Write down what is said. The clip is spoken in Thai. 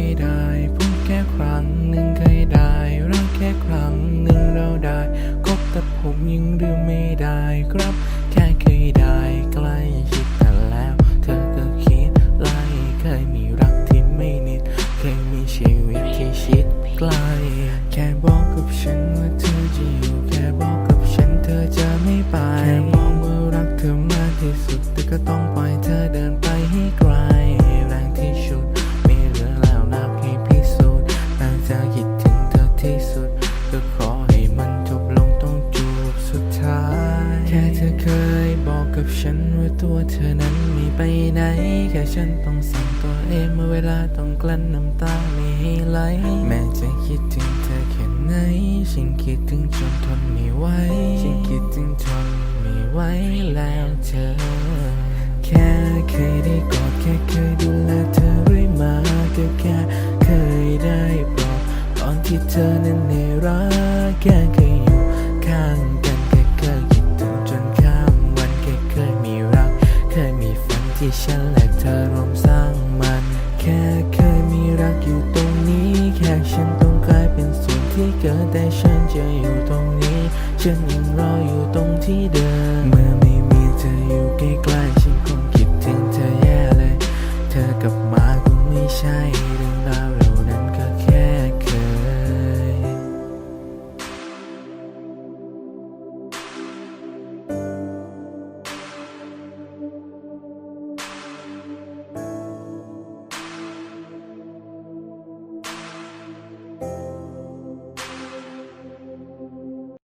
ยได้พูดแค่ครั้งหนึ่งเคยได้รักแค่ครั้งหนึ่งเราได้คบแต่ผมยังลืมไม่ได้ครับ แค่เคยได้ใกล้ชิดกันแล้ว เธอก็คิดไล่เคยมีรักที่ไม่นิด เคยมีชีวิตที่ชิดไกล้แค่บอกกับฉันว่าเธอจะอยู่แค่บอกกับฉันเธอจะไม่ไปแค่มองว่ารักเธอมากที่สุดแต่ก็ต้องปล่อยเธอเดินไปให้ไกล ก็ขอให้มันจบลงตรงจูบสุดท้าย แค่เธอเคยบอกกับฉันว่าตัวเธอนั้นไม่ไปไหน แค่ฉันต้องสั่งตัวเองเมื่อเวลาต้องกลั้นน้ำตาไม่ให้ไหล แม้จะคิดถึงเธอแค่ไหน ฉันคิดถึงจนทนไม่ไหว ฉันคิดถึงทนไม่ไหวแล้วเธอ แค่เคยได้กอดแค่เคยดู ที่เธอนั้นเหนื่อยรักแค่เคยอยู่ข้างกันแค่เคยคิดถึงจนข้ามวันแค่เคยมีรัก เคยมีฝันที่ฉันและเธอร่วมสร้างมัน แค่เคยมีรักอยู่ตรงนี้ แค่ฉันต้องกลายเป็นส่วนที่เกิดแต่ฉันจะอยู่ตรงนี้ ฉันยังรออยู่ตรงที่เดิมเมื่อไม่มีเธออยู่ใกล้